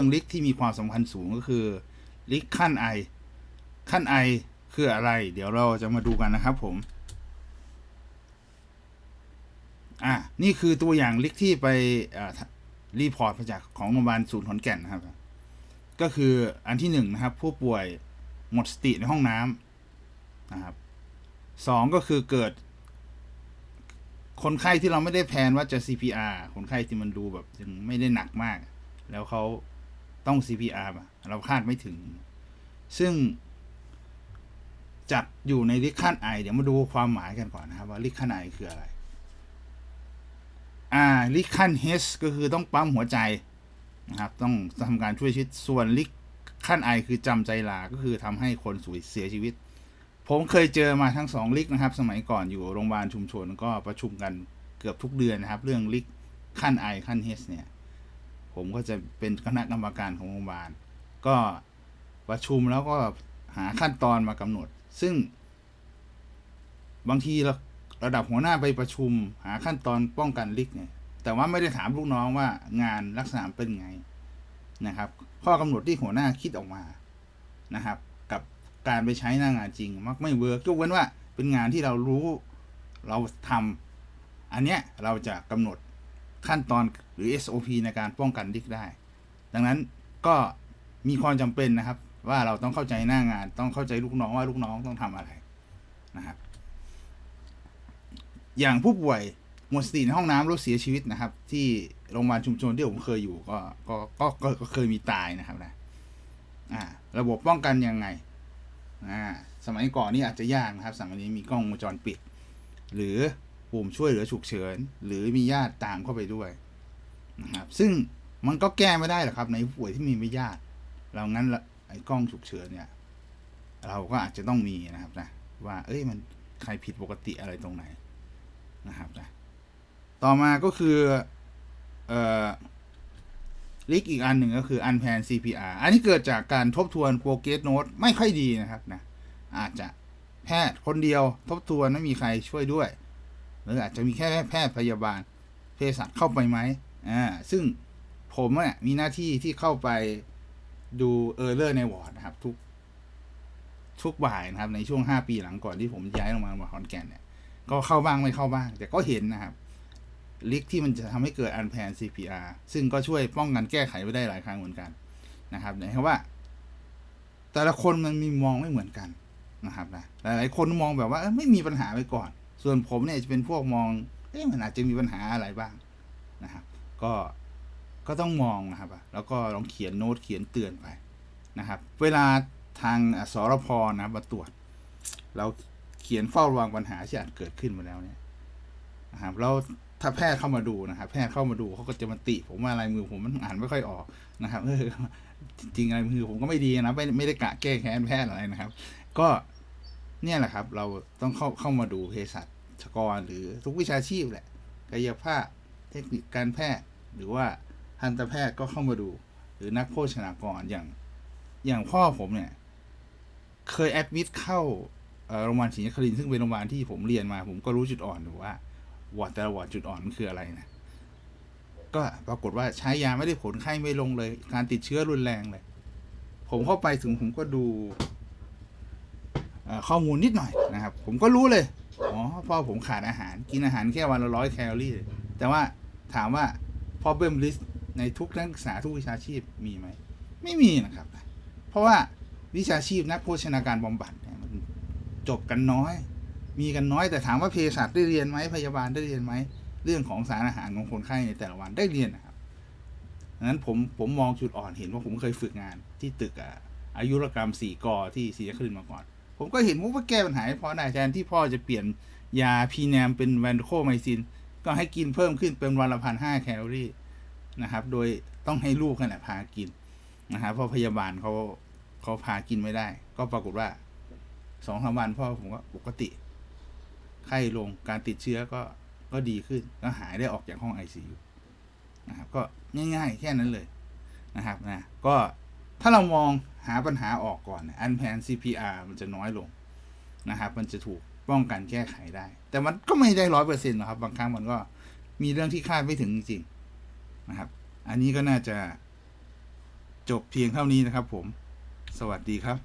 รื่องลิกที่มีความสำคัญสูงก็คือลิกขั้นไอขั้นไอคืออะไร เดี๋ยวเราจะมาดูกันนะครับผมอ่านี่คือตัวอย่างลิกที่ไปรีพอร์ตมาจากของโรงพยาบาลศูนย์ขอนแก่นนะครับ ก็คืออันที่หนึ่งนะครับ ผู้ป่วยหมดสติในห้องน้ำนะครับสองก็คือเกิด คนไข้ที่เราไม่ได้แพนว่าจะ CPR คนไข้ที่มันดูแบบยังไม่ได้หนักมาก แล้วเขา ต้อง CPR เราคาดไม่ถึง ซึ่งจัดอยู่ในลิขั้นไอเดี๋ยวมาดูความหมายกันก่อนนะครับ ว่าลิขั้นไอคืออะไร อ่าลิขั้นเฮสก็คือต้องปั๊มหัวใจนะครับ ต้องทำการช่วยชีวิตส่วนลิขั้นไอคือจำใจลา ก็คือทำให้คนสูญเสียชีวิต ผมเคยเจอมาทั้งสองลิกนะครับ สมัยก่อนอยู่โรงพยาบาลชุมชนก็ประชุมกันเกือบทุกเดือนนะครับ เรื่องลิขั้นไอขั้นเฮสเนี่ย ผมก็จะเป็นคณะกรรมการของโรงพยาบาล ก็ประชุมแล้วก็หาขั้นตอนมากำหนด ซึ่ง บางทีเราระดับหัวหน้าไปประชุม หาขั้นตอนป้องกันลิกเนี่ย แต่ว่าไม่ได้ถามลูกน้องว่างานลักษณะเป็นไงนะครับ ข้อกำหนดที่หัวหน้าคิดออกมานะครับ กับการไปใช้หน้างานจริง มักไม่เวิร์กยกเว้นว่าเป็นงานที่เรารู้เราทำอันเนี้ยเราจะกำหนด ขั้นตอนหรือ SOP ในการป้องกันลิกได้ ดังนั้นก็มีความจำเป็นนะครับ ว่าเราต้องเข้าใจหน้างาน ต้องเข้าใจลูกน้องว่าลูกน้องต้องทำอะไรนะครับ อย่างผู้ป่วยหมดสติในห้องน้ำแล้วเสียชีวิตนะครับ ที่โรงพยาบาลชุมชนที่ผมเคยอยู่ก็ก็ก็ก็ก็เคยมีตายนะครับนะอ่า ระบบป้องกันยังไงอ่าสมัยก่อนนี่อาจจะยากนะครับสมัยนี้มีกล้องวงจรปิด หรือ ปุ่มช่วยเหลือฉุกเฉิน หรือมีญาติตามเข้าไปด้วยนะครับ ซึ่งมันก็แก้ไม่ได้หรอกครับ ในผู้ป่วยที่มีไม่ญาติเรางั้นละไอ้กล้องฉุกเฉินเนี่ย เราก็อาจจะต้องมีนะครับนะว่า เอ้ยมันใครผิดปกติอะไรตรงไหนนะครับนะต่อมาก็คือเอ่อลิกอีกอันหนึ่งก็คือ unpan CPR อันนี้เกิดจากการทบทวนโปรเกสโนตไม่ค่อยดีนะครับนะอาจจะแพทย์คนเดียวทบทวนไม่มีใครช่วยด้วย รืออาจจะมีแค่แพทย์พยาบาลเภสัชเข้าไปไหมอ่าซึ่งผมเนี่ยมีหน้าที่ที่เข้าไปดูเออร์เลอร์ในวอร์ดนะครับ ทุก ทุกบ่ายนะครับ ในช่วงห้าปีหลังก่อนที่ผมย้ายลงมาขอนแก่นเนี่ยก็เข้าบ้างไม่เข้าบ้าง แต่ก็เห็นนะครับลิกที่มันจะทำให้เกิดอันแพน CPR ซึ่งก็ช่วยป้องกันแก้ไขไปได้หลายครั้งเหมือนกันนะครับนะครับว่า แต่ละคนมันมีมองไม่เหมือนกันนะครับนะหลายๆคนมองแบบว่าไม่มีปัญหาไปก่อน ส่วนผมเนี่ยจะเป็นพวกมองเอ๊ะมันอาจจะมีปัญหาอะไรบ้างนะครับ ก็ก็ต้องมองนะครับ แล้วก็ลองเขียนโน้ตเขียนเตือนไปนะครับ เวลาทางสรพนะครับมาตรวจ เราเขียนเฝ้าระวังปัญหาที่อาจเกิดขึ้นมาแล้วเนี่ยนะครับแล้วถ้าแพทย์เข้ามาดูนะครับ แพทย์เข้ามาดูเขาก็จะมาติ ผมว่าลายมือผมมันอ่านไม่ค่อยออกนะครับเออจริงๆลายมือผมก็ไม่ดีนะไม่ไม่ได้กะแก้แค้นแพทย์อะไรนะครับ ก็ เนี่ยแหละครับ เราต้องเข้าเข้ามาดูเภสัชกรหรือทุกวิชาชีพแหละ กายภาพเทคนิคการแพทย์ หรือว่าทันตแพทย์ก็เข้ามาดู หรือนักโภชนากรอย่างอย่างพ่อผมเนี่ย เคยแอดมิดเข้าโรงพยาบาลศรีนครินทร์ซึ่งเป็นโรงพยาบาลที่ผมเรียนมา ผมก็รู้จุดอ่อนอยู่ว่าวอดแต่ละวอดจุดอ่อนมันคืออะไรนะก็ปรากฏว่าใช้ยาไม่ได้ผลไข้ไม่ลงเลย การติดเชื้อรุนแรงเลย ผมเข้าไปถึงผมก็ดู ข้อมูลนิดหน่อยนะครับ ผมก็รู้เลยอ๋อพ่อผมขาดอาหารกินอาหารแค่วันละร้อยแคลอรี่ แต่ว่าถามว่า problem list ในทุกนักศึกษาทุกวิชาชีพมีไหม ไม่มีนะครับ เพราะว่าวิชาชีพนักโภชนาการบำบัดเนี่ยมันจบกันน้อย มีกันน้อยแต่ถามว่าเภสัชได้เรียนไหมพยาบาลได้เรียนไหมเรื่องของสารอาหารของคนไข้ในแต่ละวันได้เรียนนะครับดังนั้นผมผมมองจุดอ่อนเห็นว่าผมเคยฝึกงานที่ตึกออายุรกรรมสี่กอที่ศรีนครินทร์มาก่อน ผมก็เห็นว่าแก้ปัญหาให้พ่อได้แทนที่พ่อจะเปลี่ยนยาพีแนมเป็นแวนโคไมซิน ก็ให้กินเพิ่มขึ้นเป็นวันละพันห้าแคลอรี่นะครับ โดยต้องให้ลูกกันแหละพากินนะครับเพราะพยาบาลเขาเขาพากินไม่ได้ ก็ปรากฏว่าสองสามวันพ่อผมก็ปกติ ไข้ลงการติดเชื้อก็ก็ดีขึ้น ก็หายได้ออกจากห้อง ICU นะครับ ก็ง่าย ๆ แค่นั้นเลยนะครับนะก็ ถ้าเรามองหาปัญหาออกก่อนอันแพน CPR มันจะน้อยลงนะครับ มันจะถูกป้องกันแก้ไขได้ แต่มันก็ไม่ได้ร้อยเปอร์เซ็นต์หรอกครับ บางครั้งมันก็มีเรื่องที่คาดไม่ถึงจริงๆนะครับ อันนี้ก็น่าจะจบเพียงเท่านี้นะครับผม สวัสดีครับ